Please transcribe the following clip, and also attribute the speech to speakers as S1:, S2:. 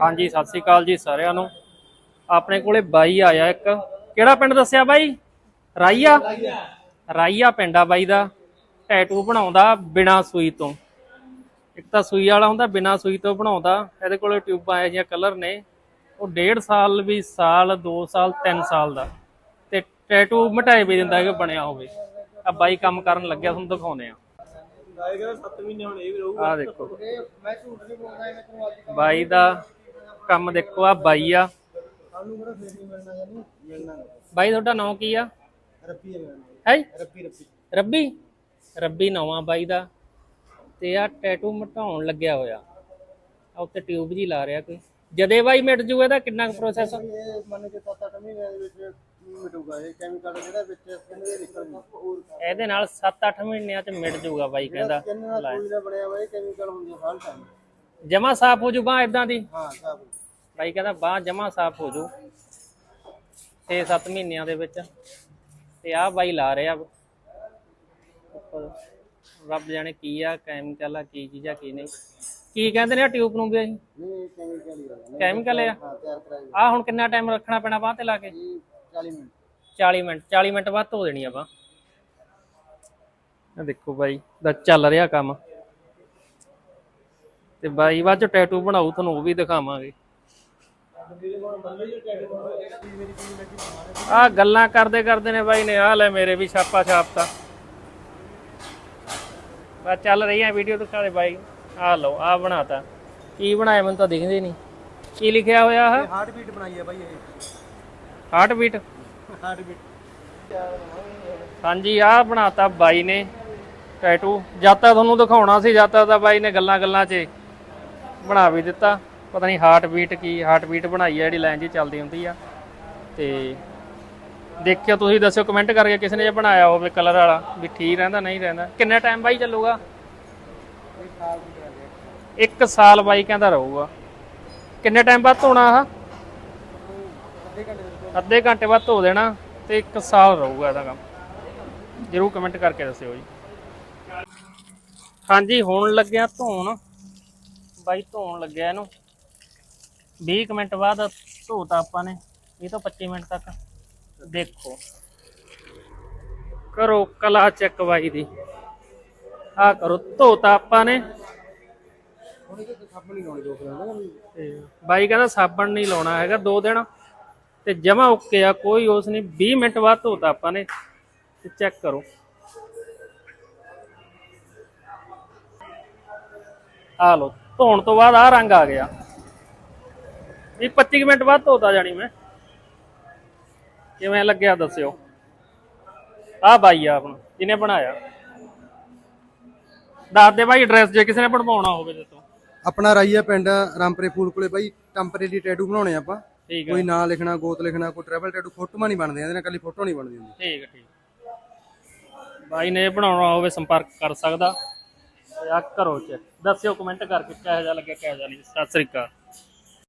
S1: ਹਾਂਜੀ ਸਤਿ ਸ੍ਰੀ ਅਕਾਲ ਜੀ ਸਾਰਿਆਂ ਨੂੰ। ਆਪਣੇ ਕੋਲੇ ਬਾਈ ਆਇਆ ਇੱਕ। ਕਿਹੜਾ ਪਿੰਡ ਦੱਸਿਆ ਬਾਈ? ਰਾਈਆ? ਰਾਈਆ ਪਿੰਡ ਆ ਬਾਈ ਦਾ। ਟੈਟੂ ਬਣਾਉਂਦਾ ਬਿਨਾ ਸੂਈ ਤੋਂ। ਇੱਕ ਤਾਂ ਸੂਈ ਵਾਲਾ ਹੁੰਦਾ ਬਿਨਾ ਸੂਈ ਤੋਂ ਬਣਾਉਂਦਾ। ਇਹਦੇ ਕੋਲੇ ਟਿਊਬਾਂ ਆਇਆ ਜੀਆਂ ਕਲਰ ਨੇ। ਉਹ ਡੇਢ ਸਾਲ ਵੀ ਸਾਲ 2 ਸਾਲ 3 ਸਾਲ ਦਾ। ਤੇ ਟੈਟੂ ਮਟਾਏ ਵੀ ਦਿੰਦਾ ਹੈਗਾ ਬਣਿਆ ਹੋਵੇ। ਆ ਬਾਈ ਕੰਮ ਕਰਨ ਲੱਗਿਆ ਤੁਹਾਨੂੰ ਦਿਖਾਉਂਦੇ ਆ
S2: ਕਹਿੰਦਾ 7 ਮਹੀਨੇ ਹੁਣ ਇਹ ਵੀ ਰਹੂਗਾ।
S1: ਆ ਦੇਖੋ।
S2: ਮੈਂ ਝੂਠ ਨਹੀਂ ਬੋਲਦਾ ਮੈਂ ਤੈਨੂੰ ਅੱਜ
S1: ਬਾਈ ਦਾ ਕੰਮ ਦੇਖੋ ਆ ਬਾਈ ਆ। ਬਾਈ ਤੁਹਾਡਾ ਨਾਮ ਕੀ ਆ?
S2: ਰੱਬੀ ਹੈ? ਰੱਬੀ? ਰੱਬੀ
S1: ਰੱਬੀ ਰੱਬੀ ਨਵਾਂ ਬਾਈ ਦਾ। ਤੇ ਆ ਟੈਟੂ ਮਟਾਉਣ ਲੱਗਿਆ ਹੋਇਆ। ਆ ਉੱਤੇ ਟਿਊਬ ਜੀ ਲਾ ਰਿਹਾ ਕੋਈ। ਜਦੇ ਬਾਈ ਮਿਟ ਜੂ ਇਹਦਾ ਕਿੰਨਾ ਕੁ ਪ੍ਰੋਸੈਸ
S2: ਇਹ ਮੰਨ ਕੇ 7-8 ਮਹੀਨਿਆਂ ਦੇ ਵਿੱਚ ਮਿਟੂਗਾ ਇਹ ਕੈਮੀਕਲ ਜਿਹੜਾ ਵਿੱਚ ਸਕਿਨ ਦੇ ਨਿਕਲ ਹੋਰ
S1: ਇਹਦੇ ਨਾਲ 7-8 ਮਹੀਨਿਆਂ ਚ ਮਿਟ ਜੂਗਾ ਬਾਈ ਕਹਿੰਦਾ।
S2: ਸਕਿਨ ਨਾਲ ਕੋਈ ਦਾ ਬਣਿਆ ਹੋਇਆ ਇਹ ਕੈਮੀਕਲ ਹੁੰਦੀ ਹੈ ਹਰ ਟਾਈਮ
S1: ਜਮਾ ਸਾਫ਼ ਹੋ ਜੂ ਬਾਹ ਇਦਾਂ ਦੀ?
S2: ਹਾਂ
S1: ਬਾਈ ਕਹਿੰਦਾ ਬਾਹ ਜਮਾ ਸਾਫ਼ ਹੋ ਜੂ। 6-7 ਮਹੀਨਿਆਂ ਦੇ ਵਿੱਚ। ਤੇ ਆ ਬਾਈ ਲਾ ਰਿਹਾ ਰੱਬ ਜਾਣੇ ਕੀ ਆ ਕੈਮੀਕਲ ਆ ਕੀ ਚੀਜ਼ ਆ ਕੀ ਨਹੀਂ। ਕੀ ਕਹਿੰਦੇ ਨੇ ਟਿਊਬ ਨੂੰ ਵੀ
S2: ਨਹੀਂ ਕੈਮੀਕਲ
S1: ਆ। ਆ? ਹੁਣ ਕਿੰਨਾ ਟਾਈਮ ਰੱਖਣਾ ਪੈਣਾ ਬਾਹ ਤੇ ਲਾ ਕੇ?
S2: ਜੀ 40 ਮਿੰਟ।
S1: 40 ਮਿੰਟ। 40 ਮਿੰਟ ਬਾਅਦ ਧੋ ਦੇਣੀ ਆਪਾਂ ਆ ਦੇਖੋ ਬਾਈ ਦਾ ਚੱਲ ਰਿਹਾ ਕੰਮ। ਤੇ ਬਾਈ ਬਾਅਦ ਚ ਟੈਟੂ ਬਣਾਉ ਤੁਹਾਨੂੰ ਉਹ ਵੀ ਦਿਖਾਵਾਂਗੇ। ਆ ਗੱਲਾਂ ਕਰਦੇ ਕਰਦੇ ਨੇ ਬਾਈ ਨੇ ਆ ਲੈ ਮੇਰੇ ਵੀ ਛਾਪਾ ਛਾਪਤਾ। ਬਸ ਚੱਲ ਰਹੀ ਹੈ ਵੀਡੀਓ ਦਿਖਾ ਦੇ ਬਾਈ। ਆ ਲਓ ਆ ਬਣਾਤਾ। ਕੀ ਬਣਾਇਆ ਮੈਨੂੰ ਤਾਂ ਦਿਖਦੇ ਨਹੀਂ। ਕੀ ਲਿਖਿਆ ਹੋਇਆ ਆ
S2: ਹਾਰਟ ਬੀਟ ਬਣਾਈ ਹੈ ਬਾਈ ਇਹ।
S1: ਹਾਰਟ ਬੀਟ
S2: ਹਾਰਟ ਬੀਟ
S1: ਹਾਂਜੀ ਆਹ ਬਣਾਤਾ ਬਾਈ ਨੇ ਟੈਟੂ ਜਾਤਾ ਤੁਹਾਨੂੰ ਦਿਖਾਉਣਾ ਸੀ ਜਾਤਾ ਤਾਂ ਬਾਈ ਨੇ ਗੱਲਾਂ ਗੱਲਾਂ 'ਚ ਬਣਾ ਵੀ ਦਿੱਤਾ। ਪਤਾ ਨਹੀਂ ਹਾਰਟ ਬੀਟ ਕੀ ਹਾਰਟ ਬੀਟ ਬਣਾਈ ਹੈ ਜਿਹੜੀ ਲਾਈਨ ਜੀ ਚੱਲਦੀ ਹੁੰਦੀ ਆ। ਤੇ ਦੇਖਿਓ ਤੁਸੀਂ, ਦੱਸਿਓ ਕਮੈਂਟ ਕਰਕੇ ਕਿਸੇ ਨੇ ਜੇ ਬਣਾਇਆ ਹੋਵੇ ਕਲਰ ਵਾਲਾ ਵੀ ਠੀਕ ਰਹਿੰਦਾ, ਨਹੀਂ ਰਹਿੰਦਾ। ਕਿੰਨਾ ਟਾਈਮ ਬਾਈ ਚੱਲੂਗਾ? ਇੱਕ ਸਾਲ ਬਾਈ ਕਹਿੰਦਾ ਰਹੂਗਾ। ਕਿੰਨੇ ਟਾਈਮ ਬਾਅਦ ਧੋਣਾ ਆਹ? ਅੱਧੇ ਘੰਟੇ ਬਾਅਦ ਧੋ ਦੇਣਾ ਤੇ ਇੱਕ ਸਾਲ ਰਹੂਗਾ ਇਹਦਾ ਕੰਮ। ਜਰੂਰ ਕਮੈਂਟ ਕਰਕੇ ਦੱਸਿਓ ਜੀ। ਹਾਂਜੀ, ਹੁਣ ਲੱਗਿਆ ਧੋਣ। ਬਾਈ ਧੋਣ ਲੱਗਿਆ ਇਹਨੂੰ। 20 ਕੁ ਮਿੰਟ ਬਾਅਦ ਧੋਤਾ ਆਪਾਂ ਨੇ ਇਹ ਤੋਂ 25 ਮਿੰਟ ਤੱਕ। ਦੇਖੋ। ਕਰੋ ਕਲਾ ਚੈੱਕ ਬਾਈ ਦੀ। ਆ ਕਰੋ, ਧੋਤਾ ਆਪਾਂ ਨੇ। ਬਾਈ ਕਹਿੰਦਾ ਸਾਬਣ ਨਹੀਂ ਲਾਉਣਾ ਹੈਗਾ ਦੋ ਦਿਨ। ਤੇ ਜਮਾ ਓਕੇ ਆ, ਕੋਈ ਉਸ ਨਹੀਂ। 20 ਮਿੰਟ ਬਾਅਦ ਧੋਤਾ ਆਪਾਂ ਨੇ। ਤੇ ਚੈੱਕ ਕਰੋ। ਆ ਲੋ ਧੋਣ ਤੋਂ ਬਾਅਦ ਆ ਰੰਗ ਆ ਗਿਆ। ਇਹ 25 ਕੁ ਮਿੰਟ ਬਾਅਦ ਧੋਤਾ ਜਾਣੀ ਮੈਂ। ਕਿਵੇਂ ਲੱਗਿਆ ਦੱਸਿਓ। ਆ ਬਾਈ ਆ ਆਪਣਾ ਜਿਹਨੇ ਬਣਾਇਆ। ਦੱਸ ਦੇ ਬਾਈ ਐਡਰੈਸ ਜੇ ਕਿਸੇ ਨੇ ਬਣਵਾਉਣਾ ਹੋਵੇ ਦੱਸੋ
S2: ਆਪਣਾ ਰਾਈਆ ਪਿੰਡ ਰਾਮਪਰੇ ਫੂਲ ਕੋਲੇ ਬਾਈ ਟੈਂਪਰੇਰੀ ਟੈਟੂ ਬਣਾਉਣੇ ਆਪਾਂ।
S1: ਠੀਕ ਹੈ
S2: ਕੋਈ ਨਾਂ ਲਿਖਣਾ ਗੋਤ ਲਿਖਣਾ ਕੋਈ ਟ੍ਰੈਵਲ ਟੈਟੂ ਫੋਟੋਆਂ ਨਹੀਂ ਬਣਦੀਆਂ ਇਹਦੇ ਨਾਲ ਕੱਲੀ ਫੋਟੋ ਨਹੀਂ ਬਣਦੀ ਹੁੰਦੀ।
S1: ਠੀਕ ਹੈ ਠੀਕ ਬਾਈ ਨੇ ਬਣਾਉਣਾ ਹੋਵੇ ਸੰਪਰਕ ਕਰ ਸਕਦਾ। ਤੇ ਆ ਕਰੋ ਚ। ਦੱਸਿਓ ਕਮੈਂਟ ਕਰਕੇ ਕਿਹੋ ਜਿਹਾ ਲੱਗਿਆ, ਕਿਹੋ ਜਿਹਾ ਨਹੀਂ। ਸਤਿ ਸ੍ਰੀ ਅਕਾਲ।